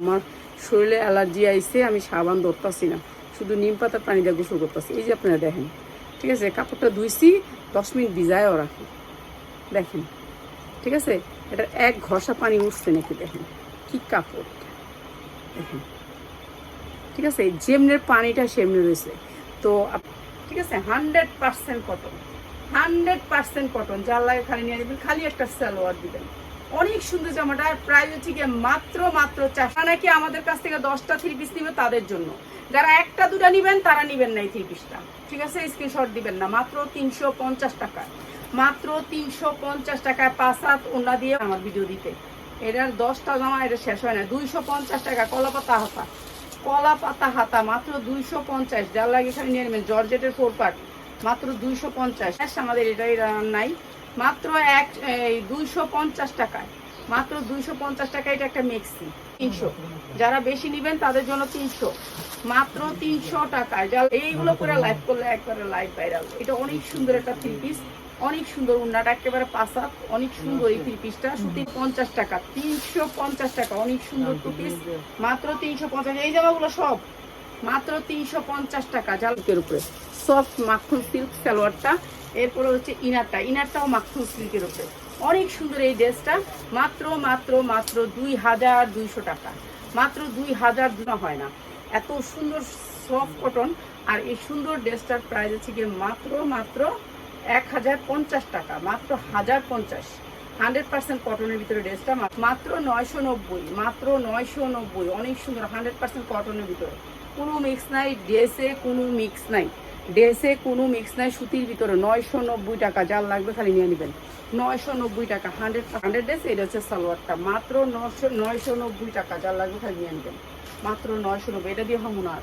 আমার শরীরে অ্যালার্জি আইছে, আমি সাবান ধরতাছি না। শুধু নিম পাতার পানি দিয়ে গোসল করতেছি। এই যে আপনারা দেখেন, ঠিক আছে? কাপড়টা ধুইছি, দশ মিনিট ভিজায়ও রাখি। দেখেন, ঠিক আছে? এটা এক ঘষা পানি উঠছে নাকি দেখেন? কি কাপড়? দেখেন, ঠিক আছে? যেমনের পানিটা সেমনে রয়েছে। তো ঠিক আছে? Hundred percent cotton. Hundred percent cotton. লাগে খালি নিয়ে নেবেন খালি একটা সালোয়ার দিবেন। অনেক সুন্দর জামাটা প্রাইস হচ্ছে গিয়ে মাত্র মাত্র চারশো। নাকি আমাদের কাছ থেকে দশটা থ্রি পিস নিবে তাদের জন্য। যারা একটা, দুটা নিবেন, তারা নিবেন না এই থ্রি পিসটা ঠিক আছে? স্ক্রিনশট দিবেন না। মাত্র তিনশো পঞ্চাশ টাকা। মাত্র তিনশো পঞ্চাশ টাকায় পাঁচ সাত ওনা দিয়ে আমার ভিডিও দিতে। এটার দশটা জামা এটা শেষ হয় না। দুইশো পঞ্চাশ টাকা কলা পাতা হাতা। কলা পাতা হাতা মাত্র দুইশো পঞ্চাশ। যার লাগে এখানে নিয়ে নেবেন। জর্জেটের ফোর পার্ট মাত্র দুইশো পঞ্চাশ। আমাদের এটাই নাই মাত্র এক দুইশো পঞ্চাশ টাকায়। মাত্র দুইশো পঞ্চাশ টাকা এটা একটা মেক্সি। তিনশো। যারা বেশি নেবেন তাদের জন্য তিনশো। মাত্র তিনশো টাকায়। যা এইগুলো করে লাইভ করলে একবারে লাইভ ভাইরাল এটা অনেক সুন্দর একটা থ্রি পিস অনেক সুন্দর উন্নাটা, একেবারে পাশা অনেক সুন্দর এই থ্রি পিসটা শুধু পঞ্চাশ টাকা। তিনশো পঞ্চাশ টাকা। অনেক সুন্দর টু পিস মাত্র তিনশো পঞ্চাশ। এই জামাগুলো সব মাত্র তিনশো পঞ্চাশ টাকা জালকের উপরে। সফট মাখন সিল্ক সালোয়ারটা, এরপরে হচ্ছে ইনারটা ইনারটাও মাখন সিল্কের উপরে। অনেক সুন্দর এই ড্রেসটা। মাত্র মাত্র মাত্র দুই হাজার দুইশো টাকা। মাত্র দুই হাজার দুটো হয় না। এত সুন্দর সফট কটন আর এই সুন্দর ড্রেসটার প্রাইস হচ্ছে গিয়ে মাত্র মাত্র এক হাজার পঞ্চাশ টাকা। মাত্র হাজার পঞ্চাশ। হান্ড্রেড পার্সেন্ট কটনের ভিতরে ড্রেসটা মাত্র নয়শো নব্বই, মাত্র নয়শো নব্বই, অনেক সুন্দর হান্ড্রেড পার্সেন্ট কটনের ভিতরে। কোনো মিক্স নাই ড্রেসে কোনো মিক্স নাই। ড্রেসে কোনো মিক্স নাই, সুতির ভিতরে নয়শো নব্বই টাকা, যার লাগবে খালি নিয়ে নেবেন। নয়শো নব্বই টাকা, হান্ড্রেড হান্ড্রেড ড্রেস, এটা হচ্ছে সালোয়ারটা। মাত্র নশো নয়শো নব্বই টাকা, যার লাগবে খালি নিয়ে নেবেন। মাত্র নয়শো নব্বই, এটা দিয়ে হমুন আর।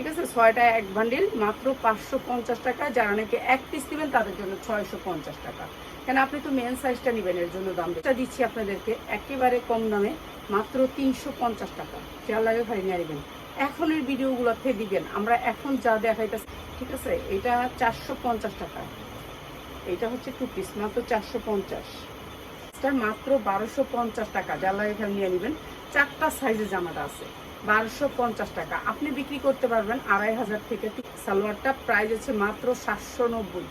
ঠিক আছে? ছয়টা এক বান্ডিল মাত্র পাঁচশো পঞ্চাশ টাকা। যারা নাকি এক পিস নেবেন, তাদের জন্য ছয়শো পঞ্চাশ টাকা। কেন, আপনি তো মেন সাইজটা নেবেন, এর জন্য দাম দিচ্ছি আপনাদেরকে একেবারে কম দামে, মাত্র তিনশো পঞ্চাশ টাকা। যার লাগে খালি নিয়ে নেবেন। এখনের ভিডিওগুলোতে দিবেন। আমরা এখন যা দেখাইতেছি, ঠিক আছে? এটা চারশো পঞ্চাশ টাকা। এটা হচ্ছে টু পিস মাত্র চারশো পঞ্চাশ। মাত্র বারোশো পঞ্চাশ টাকা। যার লাগে নিয়ে নেবেন, চারটা সাইজের জামাটা আছে। বারোশো পঞ্চাশ টাকা। আপনি বিক্রি করতে পারবেন আড়াই হাজার থেকে সালোয়ারটা প্রাইস আছে মাত্র সাতশো নব্বই।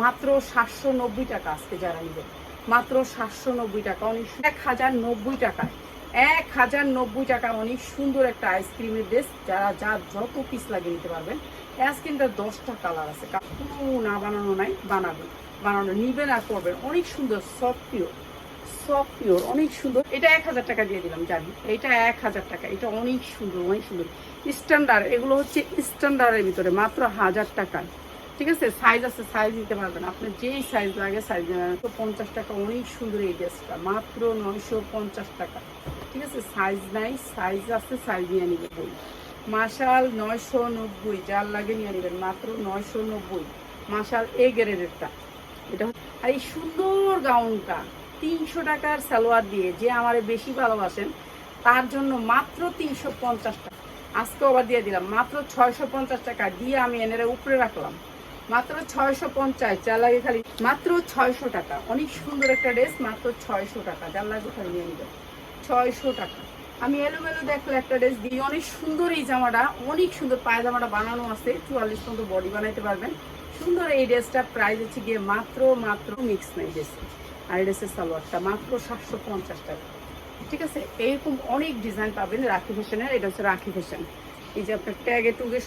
মাত্র সাতশো নব্বই টাকা আজকে যারা নেবেন। মাত্র সাতশো নব্বই টাকা। অনেক এক হাজার নব্বই টাকায়। এক হাজার নব্বই টাকা অনেক সুন্দর একটা আইসক্রিমের ড্রেস যারা যা যত পিস লাগিয়ে নিতে পারবেন আইসক্রিমটা দশটা কালার আছে। না বানানো নাই, বানাবেন। বানানো, নিবেন আর করবেন অনেক সুন্দর সফট সফট অনেক সুন্দর। এটা এক হাজার টাকা দিয়ে দিলাম, জানি। এটা এক হাজার টাকা, এটা অনেক সুন্দর অনেক সুন্দর। স্ট্যান্ডার্ড এগুলো হচ্ছে স্ট্যান্ডার্ডের ভিতরে, মাত্র হাজার টাকায় ঠিক আছে? সাইজ আছে সাইজ নিতে পারবেন। আপনার যেই সাইজ লাগে সাইজ তো পঞ্চাশ টাকা, অনেক সুন্দর এই ড্রেসটা মাত্র নয়শো পঞ্চাশ টাকা। ঠিক আছে? সাইজ নাই সাইজ আছে সাইজ নিয়ে নিবে বই মার্শাল নয়শো নব্বই, যার লাগে নিয়ে নেবেন। মাত্র নয়শো নব্বই। মার্শাল এ গ্রেডেরটা এটা আর এই সুন্দর গাউনটা তিনশো টাকার সালোয়ার দিয়ে যে আমারে বেশি ভালোবাসেন, তার জন্য মাত্র তিনশো পঞ্চাশ টাকা। আজকে আবার দিয়ে দিলাম, মাত্র ছয়শো পঞ্চাশ টাকা দিয়ে আমি এনেরে উপরে রাখলাম। মাত্র ছয়শো পঞ্চাশ, যার লাগে খালি মাত্র ছয়শো টাকা। অনেক সুন্দর একটা ড্রেস, মাত্র ছয়শো টাকা। যার লাগে খালি নিয়ে নিবেন ছয়শো টাকা। আমি এলোমেলো দেখলে একটা ড্রেস দিই। অনেক সুন্দর এই জামাটা, অনেক সুন্দর পায়জামাটা বানানো আছে। চুয়াল্লিশ পর্যন্ত বডি বানাইতে পারবেন। সুন্দর এই ড্রেসটার প্রাইস হচ্ছে গিয়ে মাত্র মাত্র মিক্স নাই ড্রেসে। আর ড্রেসের সালোয়ারটা মাত্র সাতশো পঞ্চাশ টাকা। ঠিক আছে? এরকম অনেক ডিজাইন পাবেন রাখি ফ্যাশনের এটা হচ্ছে রাখি ফ্যাশন এই যে আপনার ট্যাগে টুগে